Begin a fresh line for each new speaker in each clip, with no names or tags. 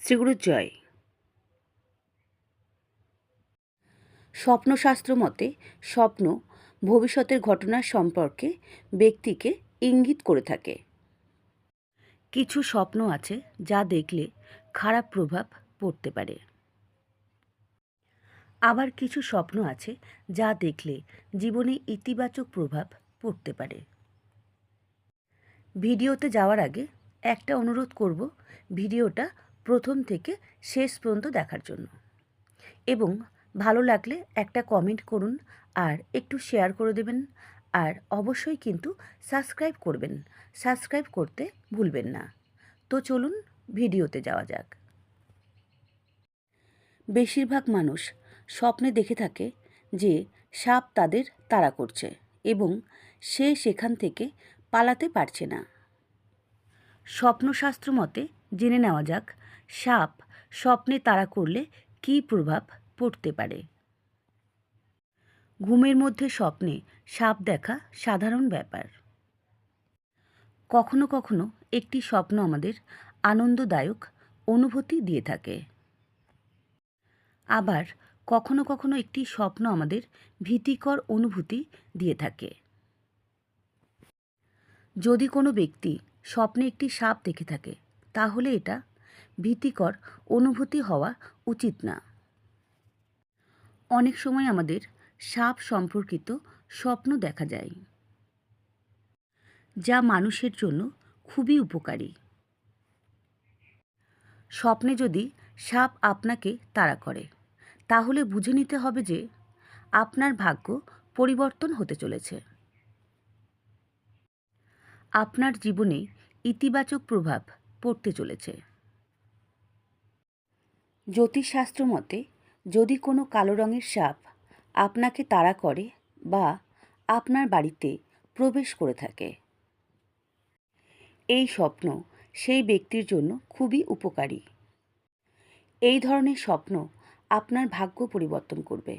শ্রীগুরুর জয়। স্বপ্নশাস্ত্র মতে, স্বপ্ন ভবিষ্যতের ঘটনার সম্পর্কে ব্যক্তিকে ইঙ্গিত করে থাকে। কিছু স্বপ্ন আছে যা দেখলে খারাপ প্রভাব পড়তে পারে। আবার কিছু স্বপ্ন আছে যা দেখলে জীবনে ইতিবাচক প্রভাব পড়তে পারে। ভিডিওতে যাওয়ার আগে একটা অনুরোধ করব, ভিডিওটা প্রথম থেকে শেষ পর্যন্ত দেখার জন্য। এবং ভালো লাগলে একটা কমেন্ট করুন আর একটু শেয়ার করে দেবেন। আর অবশ্যই কিন্তু সাবস্ক্রাইব করবেন। সাবস্ক্রাইব করতে ভুলবেন না। তো চলুন ভিডিওতে যাওয়া যাক। বেশিরভাগ মানুষ স্বপ্নে দেখে থাকে যে সাপ তাদের তাড়া করছে এবং সে সেখান থেকে পালাতে পারছে না। স্বপ্নশাস্ত্র মতে জেনে নেওয়া যাক সাপ স্বপ্নে তাড়া করলে কী প্রভাব পড়তে পারে? ঘুমের মধ্যে স্বপ্নে সাপ দেখা সাধারণ ব্যাপার। কখনো কখনো একটি স্বপ্ন আমাদের আনন্দদায়ক অনুভূতি দিয়ে থাকে। আবার কখনো কখনো একটি স্বপ্ন আমাদের ভীতিকর অনুভূতি দিয়ে থাকে। যদি কোনো ব্যক্তি স্বপ্নে একটি সাপ দেখে থাকে, তাহলে এটা ভীতিকর অনুভূতি হওয়া উচিত না। অনেক সময় আমাদের সাপ সম্পর্কিত স্বপ্ন দেখা যায়, যা মানুষের জন্য খুবই উপকারী। স্বপ্নে যদি সাপ আপনাকে তাড়া করে, তাহলে বুঝে নিতে হবে যে আপনার ভাগ্য পরিবর্তন হতে চলেছে। আপনার জীবনে ইতিবাচক প্রভাব পড়তে চলেছে। জ্যোতিষশাস্ত্র মতে, যদি কোনো কালো রঙের সাপ আপনাকে তাড়া করে বা আপনার বাড়িতে প্রবেশ করে থাকে, এই স্বপ্ন সেই ব্যক্তির জন্য খুবই উপকারী। এই ধরনের স্বপ্ন আপনার ভাগ্য পরিবর্তন করবে।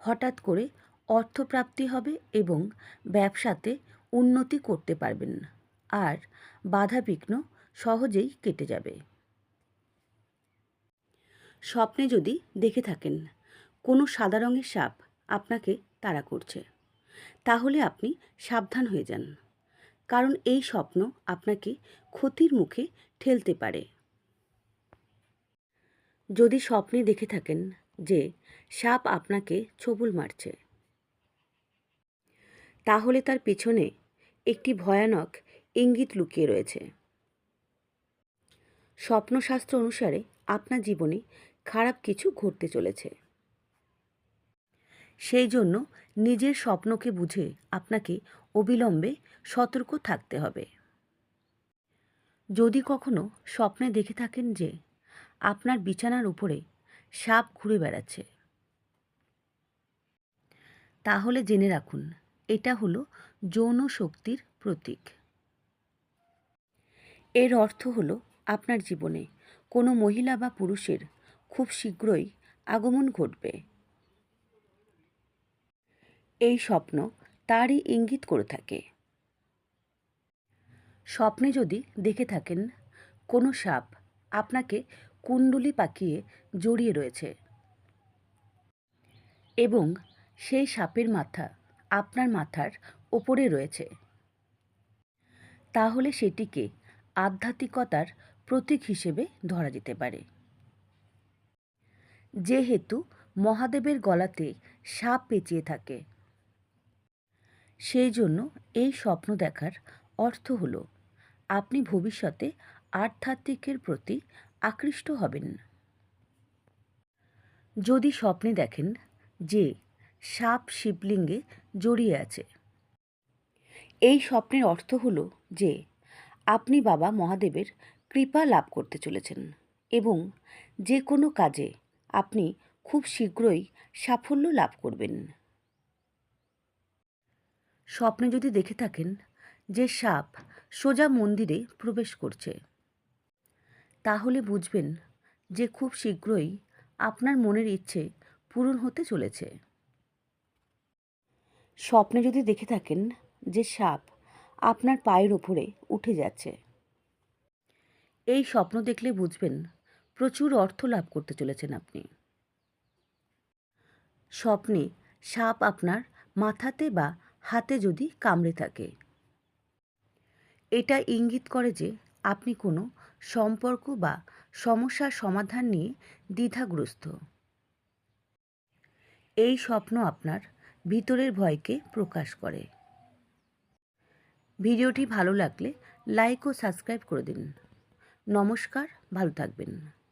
হঠাৎ করে অর্থপ্রাপ্তি হবে এবং ব্যবসাতে উন্নতি করতে পারবেন, আর বাধাবিঘ্ন সহজেই কেটে যাবে। স্বপ্নে যদি দেখে থাকেন, কোনো সাদা রঙের সাপ আপনাকে তাড়া করছে, তাহলে আপনি সাবধান হয়ে যান। কারণ এই স্বপ্ন আপনাকে ক্ষতির মুখে ঠেলতে পারে। যদি স্বপ্নে দেখে থাকেন যে সাপ আপনাকে ছবল মারছে, তাহলে তার পেছনে একটি ভয়ানক ইঙ্গিত লুকিয়ে রয়েছে। স্বপ্নশাস্ত্র অনুসারে আপনার জীবনে খারাপ কিছু ঘটতে চলেছে। সেই জন্য নিজের স্বপ্নকে বুঝে আপনাকে অবিলম্বে সতর্ক থাকতে হবে। যদি কখনো স্বপ্নে দেখে থাকেন যে আপনার বিছানার উপরে সাপ ঘুরে বেড়াচ্ছে। তাহলে জেনে রাখুন, এটা হলো যৌন শক্তির প্রতীক। এর অর্থ হলো আপনার জীবনে কোনো মহিলা বা পুরুষের খুব শীঘ্রই আগমন ঘটবে। এই স্বপ্ন তারই ইঙ্গিত করে থাকে। স্বপ্নে যদি দেখে থাকেন, কোনো সাপ আপনাকে কুণ্ডলি পাকিয়ে জড়িয়ে রয়েছে এবং সেই সাপের মাথা আপনার মাথার ওপরে রয়েছে, তাহলে সেটিকে আধ্যাত্মিকতার প্রতীক হিসেবে ধরা যেতে পারে। যেহেতু মহাদেবের গলাতে সাপ পেঁচিয়ে থাকে। সেই জন্য এই স্বপ্ন দেখার অর্থ হলো, আপনি ভবিষ্যতে আধ্যাত্মিকের প্রতি আকৃষ্ট হবেন। যদি স্বপ্নে দেখেন যে সাপ শিবলিঙ্গে জড়িয়ে আছে, এই স্বপ্নের অর্থ হলো যে আপনি বাবা মহাদেবের কৃপা লাভ করতে চলেছেন এবং যে কোনো কাজে আপনি খুব শীঘ্রই সাফল্য লাভ করবেন। স্বপ্নে যদি দেখে থাকেন যে সাপ সোজা মন্দিরে প্রবেশ করছে, তাহলে বুঝবেন যে খুব শীঘ্রই আপনার মনের ইচ্ছে পূরণ হতে চলেছে। স্বপ্নে যদি দেখে থাকেন যে সাপ আপনার পায়ের ওপরে উঠে যাচ্ছে, এই স্বপ্ন দেখলে বুঝবেন প্রচুর অর্থ লাভ করতে চলেছেন আপনি। স্বপ্নে সাপ আপনার মাথাতে বা হাতে যদি কামড়ে থাকে। এটা ইঙ্গিত করে যে আপনি কোনো সম্পর্ক বা সমস্যার সমাধান নিয়ে দ্বিধাগ্রস্ত। এই স্বপ্ন আপনার ভিতরের ভয়কে প্রকাশ করে। ভিডিওটি ভালো লাগলে লাইক ও সাবস্ক্রাইব করে দিন। নমস্কার, ভালো থাকবেন।